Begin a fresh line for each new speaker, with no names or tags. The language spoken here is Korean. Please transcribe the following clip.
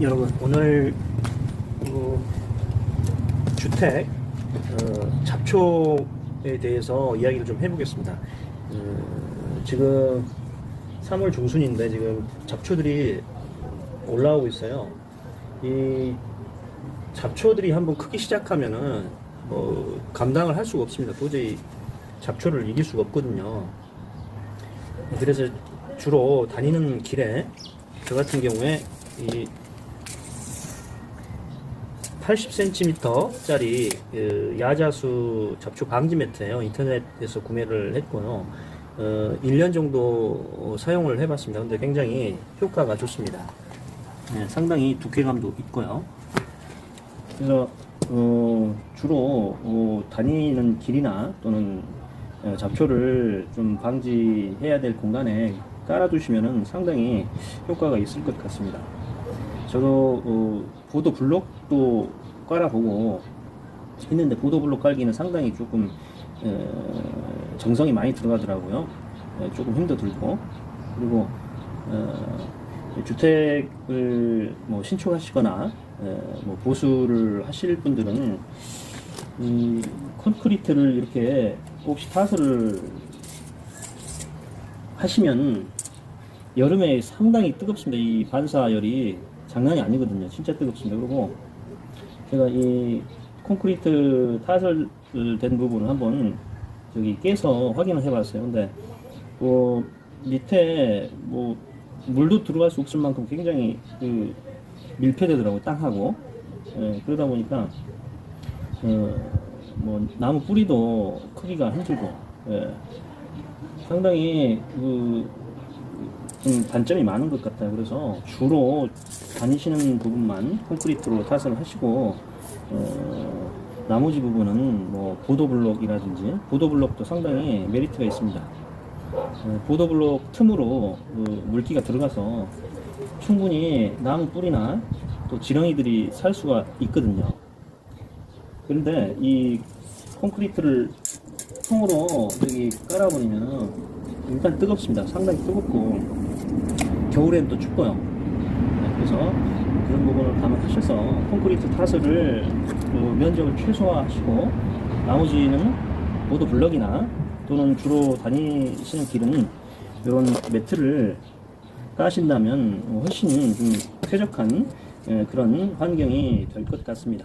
여러분 오늘 그 주택 어, 잡초에 대해서 이야기를 좀 해보겠습니다. 어, 지금 3월 중순인데 지금 잡초들이 올라오고 있어요. 이 잡초들이 한번 크기 시작하면은 뭐 감당을 할 수가 없습니다. 도저히 잡초를 이길 수가 없거든요. 그래서 주로 다니는 길에 저 같은 경우에 이 80cm짜리 그 야자수 잡초 방지 매트예요. 인터넷에서 구매를 했고요. 어, 1년 정도 사용을 해봤습니다. 근데 굉장히 효과가 좋습니다. 네, 상당히 두께감도 있고요. 그래서 어, 주로 어, 다니는 길이나 또는 어, 잡초를 좀 방지해야 될 공간에 깔아두시면 상당히 효과가 있을 것 같습니다. 저도 어, 보도 블록도 깔아보고 했는데 보도 블록 깔기는 상당히 조금 어, 정성이 많이 들어가더라고요. 예, 조금 힘도 들고 그리고 어, 주택을 뭐 신축하시거나 예, 뭐 보수를 하실 분들은 이 콘크리트를 이렇게 혹시 타설을 하시면 여름에 상당히 뜨겁습니다. 이 반사열이 장난이 아니거든요. 진짜 뜨겁습니다. 그리고 제가 이 콘크리트 타설된 부분을 한번 저기 깨서 확인을 해봤어요. 근데 뭐 밑에 뭐 물도 들어갈 수 없을 만큼 굉장히 그 밀폐되더라고요. 땅하고 예, 그러다 보니까 어, 뭐 나무 뿌리도 크기가 힘들고 예, 상당히 그 좀 단점이 많은 것 같아요. 그래서 주로 다니시는 부분만 콘크리트로 타설을 하시고 어, 나머지 부분은 뭐 보도블록이라든지 보도블록도 상당히 메리트가 있습니다. 어, 보도블록 틈으로 그 물기가 들어가서 충분히 나무 뿌리나 또 지렁이들이 살 수가 있거든요. 그런데 이 콘크리트를 통으로 여기 깔아버리면 일단 뜨겁습니다. 상당히 뜨겁고 겨울엔 또 춥고요. 네, 그래서 그런 부분을 감안하셔서 콘크리트 타설을 그 면적을 최소화하시고 나머지는 모두 블럭이나 또는 주로 다니시는 길은 이런 매트를 까신다면 훨씬 좀 쾌적한 예, 그런 환경이 될 것 같습니다.